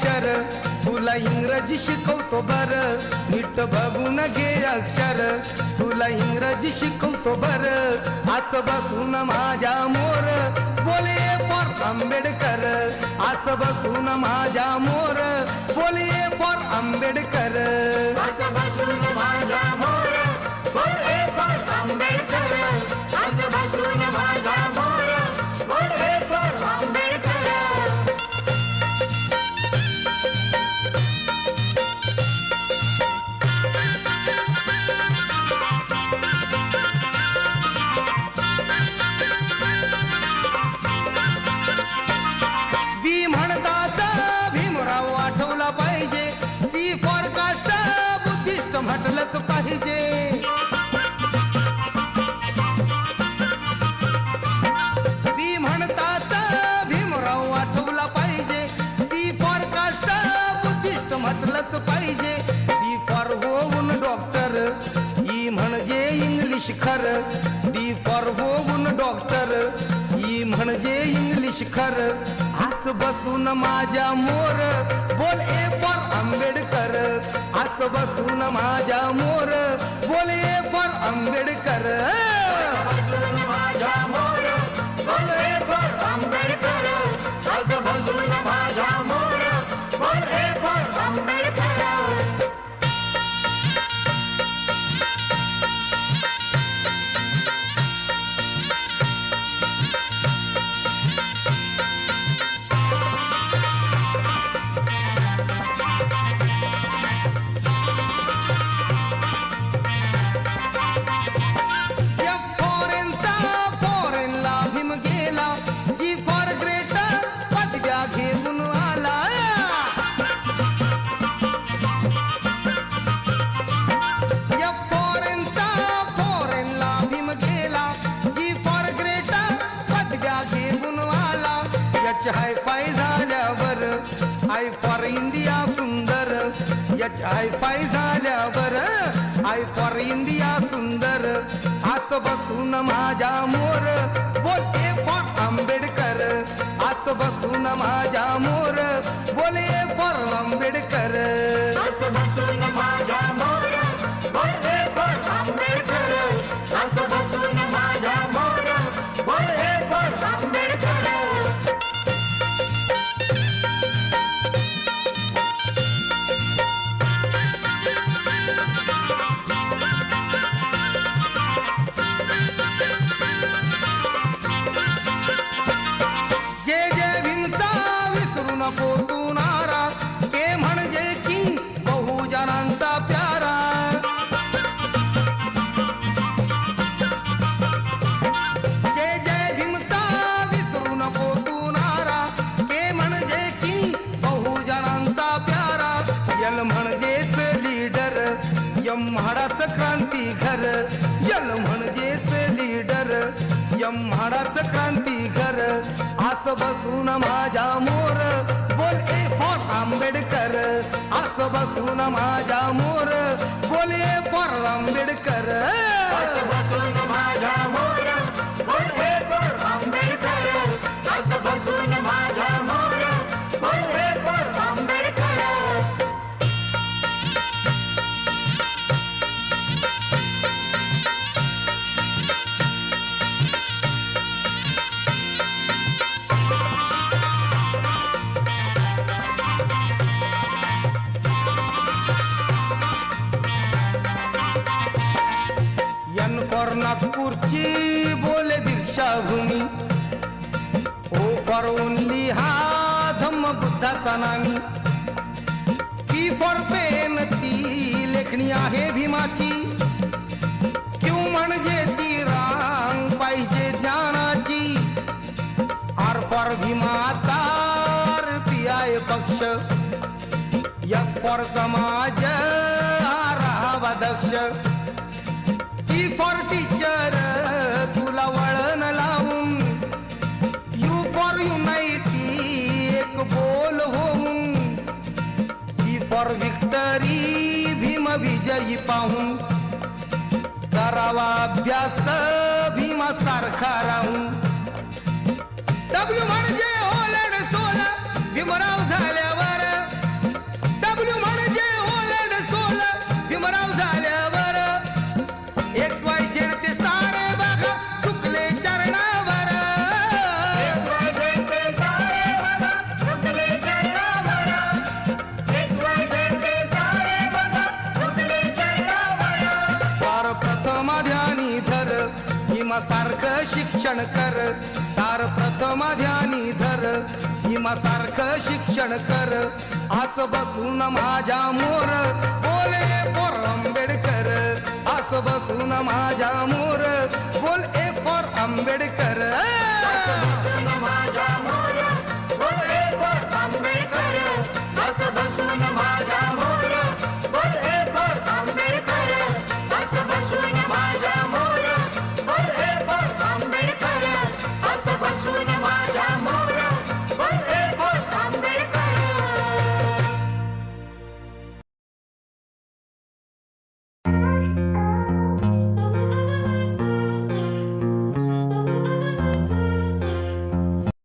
अक्षर. तुला इंग्रजी शिकवतो बर. नीट बघून घे अक्षर. तुला इंग्रजी शिकवतो बर. आत बसून माझ्या मोर. बोले फॉर आंबेडकर. आत बसून माझ्या मोर. बोले फॉर आंबेडकर. माझ्या मोर. म्हटलंच पाहिजे. ती म्हणतात भीमराव आठवला पाहिजे. ती फॉरकास्ट बुद्धिस्ट म्हटलंच पाहिजे. बी फॉर होऊन डॉक्टर ई म्हणजे इंग्लिश खर. बी फॉर होऊन डॉक्टर ई म्हणजे इंग्लिश खर. हस बसून माझ्या मोर बोल ए फॉर आंबेडकर. आस बसून माझ्या मोर बोले ए आंबेडकर. बसून मोर बोले फॉर आंबेडकर. बसून माझ्या याच पाय झाल्यावर आय फॉर इंडिया सुंदर. आत बसून माझ्या मोर बोलते फॉर आंबेडकर. आत बसून माझ्या मोर बोले फॉर आंबेडकर. असं बसून माझ्या मोर क्रांती घर. यल म्हणजेच लीडर यम म्हणाच क्रांती घर. आस बसून माझ्या मोर. बोल ए फॉर आंबेडकर. आस बसून माझ्या मोर. बोल ए फॉर आंबेडकर. बसून माझ्या मोर. बोल फॉर ओनली हा धम्म बुद्धाचा नामी. ती फॉर पेन ती लेखणी आहे भीमाची. क्यू म्हणजे ती रांग पाहिजे ज्ञानाची. आर फॉर भीमाचा पी आय पक्ष. यस फॉर समाज हा राहावा दक्ष T for teach for victory Bhim विजयी पाहून करावा अभ्यास भीमासारखा राहून डब्ल्यू म्हणजे शिक्षण कर. सार प्रथम ध्यानी धर. भीमासारखं शिक्षण कर. आस बसून माझ्या मोर. बोले फॉर आंबेडकर. आस बसून माझ्या मोर. बोल ए फॉर आंबेडकर. बसून माझ्या मोर.